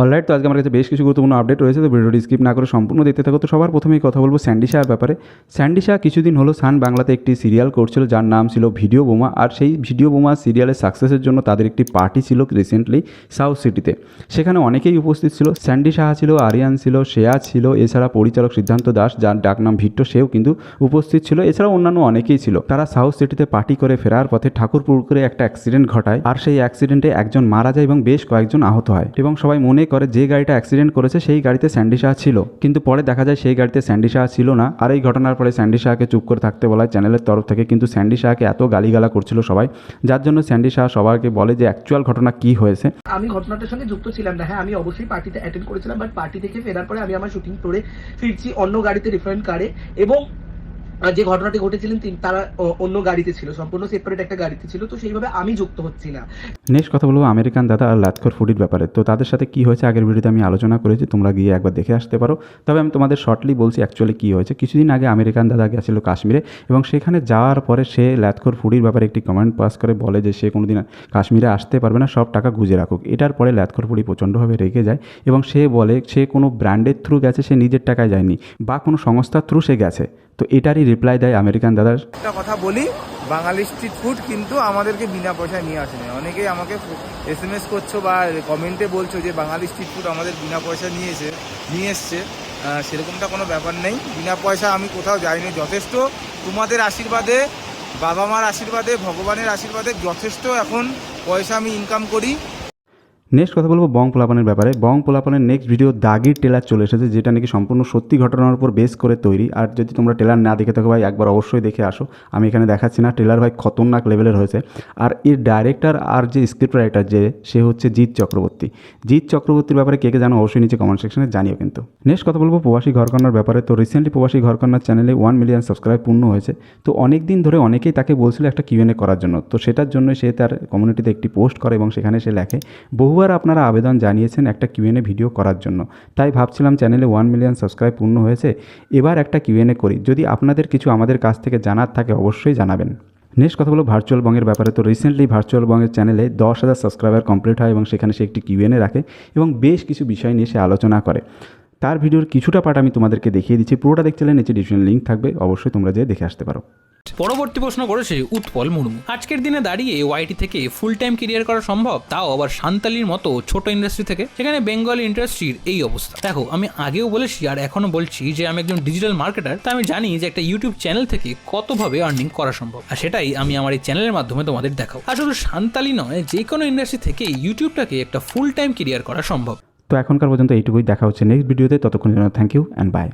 Alright তো আজকে আমার কাছে বেশ কিছু গুরুত্বপূর্ণ আপডেট রয়েছে, তো ভিডিওটি স্কিপ না করে সম্পূর্ণ দেখতে থাকো। তো সবার প্রথমেই কথা বলব স্যান্ডি শাহের ব্যাপারে। স্যান্ডি শাহ কিছুদিন হলো সান বাংলাতে একটি সিরিয়াল করছিল, যার নাম ছিল ভিডিও বোমা আর সেই ভিডিও বোমা সিরিয়ালের সাকসেসের জন্য তাদের একটি পার্টি ছিল রিসেন্টলি সাউথ সিটিতে সেখানে অনেকেই উপস্থিত ছিল স্যান্ডি সাহা ছিল আরিয়ান ছিল শ্রেয়া ছিল, এছাড়া পরিচালক সিদ্ধান্ত দাস, যার ডাকনাম ভিট্টো সেও কিন্তু উপস্থিত ছিল এছাড়া অন্যান্য অনেকেই ছিল। তারা সাউথ সিটিতে পার্টি করে ফেরার পথে ঠাকুরপুর করে একটা অ্যাক্সিডেন্ট ঘটায়, আর সেই অ্যাক্সিডেন্টে একজন মারা যায় এবং বেশ কয়েকজন আহত হয়। এবং সবাই মনে করে যে গাড়িটা অ্যাক্সিডেন্ট করেছে, সেই গাড়িতে স্যান্ডি শাহ ছিল। কিন্তু পরে দেখা যায় সেই গাড়িতে স্যান্ডি শাহ ছিল না। আর এই ঘটনার পরে স্যান্ডি শাহকে চুপ করে থাকতে বলা হয় চ্যানেলের তরফ থেকে। কিন্তু স্যান্ডি শাহকে এত গালিগালা করছিল সবাই, যার জন্য স্যান্ডি শাহ সবাইকে বলে যে অ্যাকচুয়াল ঘটনা কি হয়েছে। আমি ঘটনাটার সঙ্গে যুক্ত ছিলাম না। হ্যাঁ আমি অবশ্যই পার্টিতে অ্যাটেন্ড করেছিলাম বাট পার্টি থেকে ফেরার পরে আমি আমার শুটিং করে ফিরছি অন্য গাড়িতে ডিফারেন্ট কারে এবং যে ঘটনাটি ঘটেছিলেন তিন- তারা অন্য গাড়িতে ছিল। সম্পূর্ণ সেপারেট একটা গাড়িতে ছিল। তো সেইভাবে আমি যুক্ত হচ্ছি না। নেক্সট কথা বলব, আমেরিকান দাদা আর লাতখর ফুডির ব্যাপারে। তো তাদের সাথে কি হয়েছে আগের ভিডিওতে আমি আলোচনা করেছি, তোমরা গিয়ে একবার দেখে আসতে পারো। তবে আমি তোমাদের শর্টলি বলছি অ্যাকচুয়ালি কী হয়েছে। কিছুদিন আগে আমেরিকান দাদা গেছিল কাশ্মীরে এবং সেখানে যাওয়ার পরে সে লাতখর ফুডির ব্যাপারে একটি কমেন্ট পাস করে বলে যে সে কোনোদিন কাশ্মীরে আসতে পারবে না, সব টাকা গুজে রাখুক। এটার পরে লাতখর ফুডি প্রচণ্ডভাবে রেগে যায় এবং সে বলে, সে কোনো ব্র্যান্ডের থ্রু গেছে, সে নিজের টাকায় যায়নি বা কোনো সংস্থার থ্রু সে গেছে। তো এটারই রিপ্লাই দেয় আমেরিকান দাদার। একটা কথা বলি, বাঙালি স্ট্রিট ফুড কিন্তু আমাদেরকে বিনা পয়সায় নিয়ে আসে আসেনি অনেকেই আমাকে এস এম এস করছ বা কমেন্টে বলছো যে বাঙালি স্ট্রিট ফুড আমাদের বিনা পয়সা নিয়েছে নিয়ে এসছে। সেরকমটা কোনো ব্যাপার নেই। বিনা পয়সা আমি কোথাও যাইনি। যথেষ্ট তোমাদের আশীর্বাদে, বাবা মার আশীর্বাদে, ভগবানের আশীর্বাদে যথেষ্ট এখন পয়সা আমি ইনকাম করি। নেক্সট কথা বলব বং পোলাপানের ব্যাপারে। বং পোলাপানের নেক্সট ভিডিও দাগির টেলার চলে এসেছে, যেটা নাকি সম্পূর্ণ সত্যি ঘটনার উপর বেস করে তৈরি। আর যদি তোমরা টেলার না দেখে থাকো ভাই, একবার অবশ্যই দেখে আসো। আমি এখানে দেখাচ্ছি না টেলার ভাই খতরনাক লেভেলের হয়েছে। আর এর ডাইরেক্টর আর যে স্ক্রিপ্ট রাইটার যে, সে হচ্ছে জিৎ চক্রবর্তী। জিৎ চক্রবর্তীর ব্যাপারে কে কে জানো অবশ্যই নিচে কমেন্ট সেকশনে জানিও কিন্তু। নেক্সট কথা বলব প্রবাসী ঘরকন্যার ব্যাপারে। তো রিসেন্টলি প্রবাসী ঘরকন্যার চ্যানেলে ওয়ান মিলিয়ন সাবস্ক্রাইব পূর্ণ হয়েছে। তো অনেক দিন ধরে অনেকেই তাকে বলছিল একটা কিউএনএ করার জন্য। তো সেটার জন্য সে তার কমিউনিটিতে একটি পোস্ট করে এবং সেখানে সে লেখে বহুবার আপনারা আবেদন জানিয়েছেন একটা কিউএনএ ভিডিও করার জন্য। তাই ভাবছিলাম চ্যানেলে ওয়ান মিলিয়ন সাবস্ক্রাইব পূর্ণ হয়েছে, এবার একটা কিউএনএ করি। যদি আপনাদের কিছু আমাদের কাছ থেকে জানার থাকে অবশ্যই জানাবেন। নেক্সট কথা বলো ভার্চুয়াল বঙ্গের ব্যাপারে। তো রিসেন্টলি ভার্চুয়াল বঙ্গের চ্যানেলে দশ হাজার সাবস্ক্রাইবার কমপ্লিট হয় এবং সেখানে সে একটি কিউএনএ রাখে এবং বেশ কিছু বিষয় নিয়ে সে আলোচনা করে। তার ভিডিওর কিছুটা পার্ট আমি তোমাদেরকে দেখিয়ে দিচ্ছি। পুরোটা দেখতে নিচে ডিসক্রিপশন লিঙ্ক থাকবে, অবশ্যই তোমরা যেয়ে দেখে আসতে পারো। পরবর্তী প্রশ্ন করেছে উৎপল মুর্মু। আজকের দিনে দাঁড়িয়ে ওয়াইটি থেকে ফুল টাইম কেরিয়ার করা সম্ভব, তাও আবার সান্তালির মতো ছোট ইন্ডাস্ট্রি থেকে? সেখানে বেঙ্গল ইন্ডাস্ট্রির এই অবস্থা। দেখো, আমি আগেও বলেছি আর এখনও বলছি যে আমি একজন ডিজিটাল মার্কেটার তা আমি জানি যে একটা ইউটিউব চ্যানেল থেকে কতভাবে আর্নিং করা সম্ভব। আর সেটাই আমি আমার এই চ্যানেলের মাধ্যমে তোমাদের দেখাবো আর শুধু সান্তালি নয়, যে কোনো ইন্ডাস্ট্রি থেকে ইউটিউবটাকে একটা ফুল টাইম কেরিয়ার করা সম্ভব। তো এখনকার পর্যন্ত এইটুকুই দেখা হচ্ছে নেক্সট ভিডিওতে ততক্ষণ জন্য থ্যাংক ইউ অ্যান্ড বাই